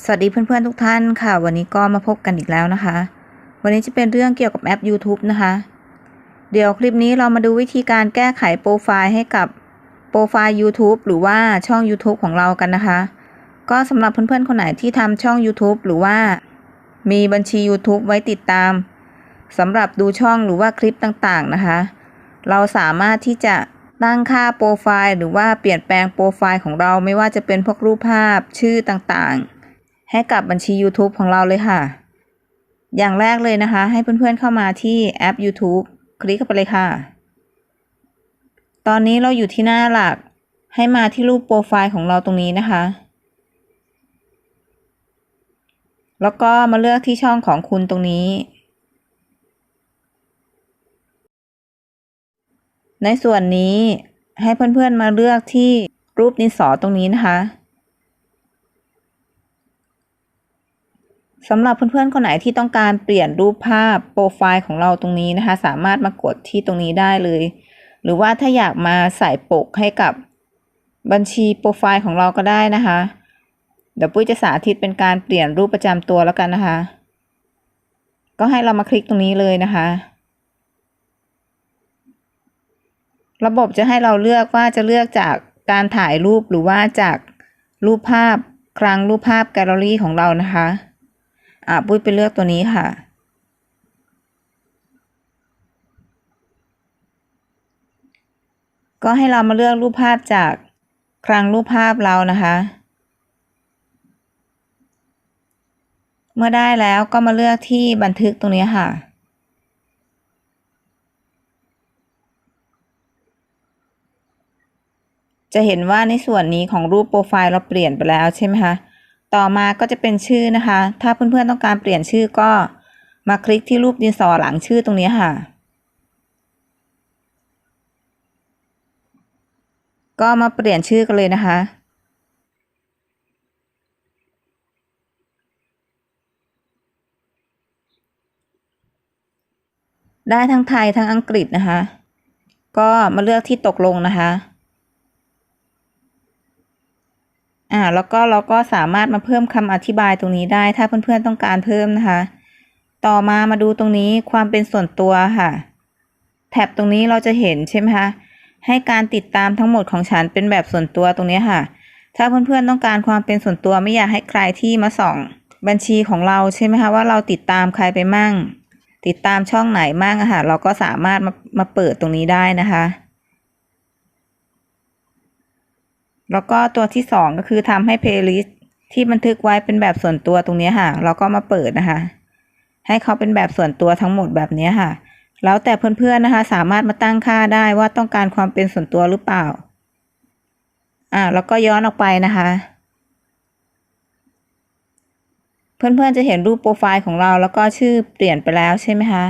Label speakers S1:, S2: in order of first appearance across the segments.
S1: สวัสดีเพื่อนๆทุกท่านค่ะ วันนี้ก็มาพบกันอีกแล้วนะคะ วันนี้จะเป็นเรื่องเกี่ยวกับแอป YouTube นะคะ เดี๋ยวคลิปนี้เรามาดูวิธีการแก้ไขโปรไฟล์ให้กับโปรไฟล์ YouTube หรือว่าช่อง YouTube ของเรากันนะคะ ก็สำหรับเพื่อนๆคนไหนที่ทำช่อง YouTube หรือว่ามีบัญชี YouTube ไว้ติดตามสำหรับดูช่องหรือว่าคลิปต่างๆนะคะ เราสามารถที่จะตั้งค่าโปรไฟล์หรือว่าเปลี่ยนแปลงโปรไฟล์ของเราไม่ว่าจะเป็นพวกรูปภาพชื่อต่างๆ ให้กับบัญชี YouTube ของเราเลยค่ะ อย่างแรกเลยนะคะ ให้เพื่อนๆเข้ามาที่แอป YouTube คลิกเข้าไปเลยค่ะ ตอนนี้เราอยู่ที่หน้าหลัก ให้มาที่รูปโปรไฟล์ของเราตรงนี้นะคะ แล้วก็มาเลือกที่ช่องของคุณตรงนี้ ในส่วนนี้ให้เพื่อนๆมาเลือกที่รูปดินสอตรงนี้นะคะ สำหรับเพื่อนๆคนไหนที่ต้องการเปลี่ยนรูปภาพโปรไฟล์ของเราตรงนี้นะคะ สามารถมากดที่ตรงนี้ได้เลย หรือว่าถ้าอยากมาใส่ปกให้กับบัญชีโปรไฟล์ของเราก็ได้นะคะ เดี๋ยวปุ้ยจะสาธิตเป็นการเปลี่ยนรูปประจำตัวแล้วกันนะคะ ก็ให้เรามาคลิกตรงนี้เลยนะคะ ระบบจะให้เราเลือกว่าจะเลือกจากการถ่ายรูปหรือว่าจากรูปภาพคลังรูปภาพแกลเลอรี่ของเรานะคะ อะปุ้ยไปเลือกตัวนี้ค่ะ ก็ให้เรามาเลือกรูปภาพจากคลังรูปภาพเรานะคะ เมื่อได้แล้วก็มาเลือกที่บันทึกตรงนี้ค่ะจะเห็นว่าในส่วนนี้ของรูปโปรไฟล์เราเปลี่ยนไปแล้วใช่ไหมคะ ต่อมาก็จะเป็นชื่อนะคะ ถ้าเพื่อนๆต้องการเปลี่ยนชื่อก็มาคลิกที่รูปดินสอหลังชื่อตรงนี้ค่ะ ก็มาเปลี่ยนชื่อกันเลยนะคะ ได้ทั้งไทยทั้งอังกฤษนะคะ ก็มาเลือกที่ตกลงนะคะ อ่าแล้วก็เราก็สามารถมาเพิ่มคำอธิบายตรงนี้ได้ ถ้าเพื่อนๆต้องการเพิ่มนะคะ ต่อมามาดูตรงนี้ความเป็นส่วนตัวค่ะ แท็บตรงนี้เราจะเห็นใช่ไหมคะให้การติดตามทั้งหมดของฉันเป็นแบบส่วนตัวตรงนี้ค่ะ ถ้าเพื่อนๆต้องการความเป็นส่วนตัวไม่อยากให้ใครที่มาส่อง บัญชีของเราใช่ไหมคะว่าเราติดตามใครไปมั่ง ติดตามช่องไหนมั่งอะค่ะเราก็สามารถมามาเปิดตรงนี้ได้นะคะ แล้วก็ตัวที่สองก็คือทำให้เพลย์ลิสต์ที่บันทึกไว้เป็นแบบส่วนตัวตรงนี้ค่ะ เราก็มาเปิดนะคะ ให้เขาเป็นแบบส่วนตัวทั้งหมดแบบนี้ค่ะ แล้วแต่เพื่อนๆนะคะ สามารถมาตั้งค่าได้ว่าต้องการความเป็นส่วนตัวหรือเปล่า อ่าแล้วก็ย้อนออกไปนะคะ เพื่อนๆจะเห็นรูปโปรไฟล์ของเราแล้วก็ชื่อเปลี่ยนไปแล้วใช่ไหมคะ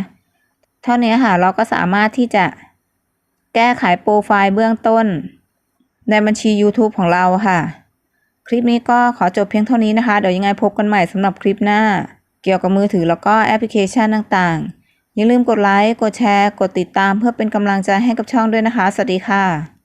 S1: เท่านี้ค่ะเราก็สามารถที่จะแก้ไขโปรไฟล์เบื้องต้น ในบัญชี YouTube ของเราค่ะ คลิปนี้ก็ขอจบเพียงเท่านี้นะคะ เดี๋ยวยังไงพบกันใหม่สำหรับคลิปหน้า เกี่ยวกับมือถือแล้วก็แอปพลิเคชันต่างๆ อย่าลืมกดไลค์ กดแชร์ กดติดตามเพื่อเป็นกำลังใจให้กับช่องด้วยนะคะ สวัสดีค่ะ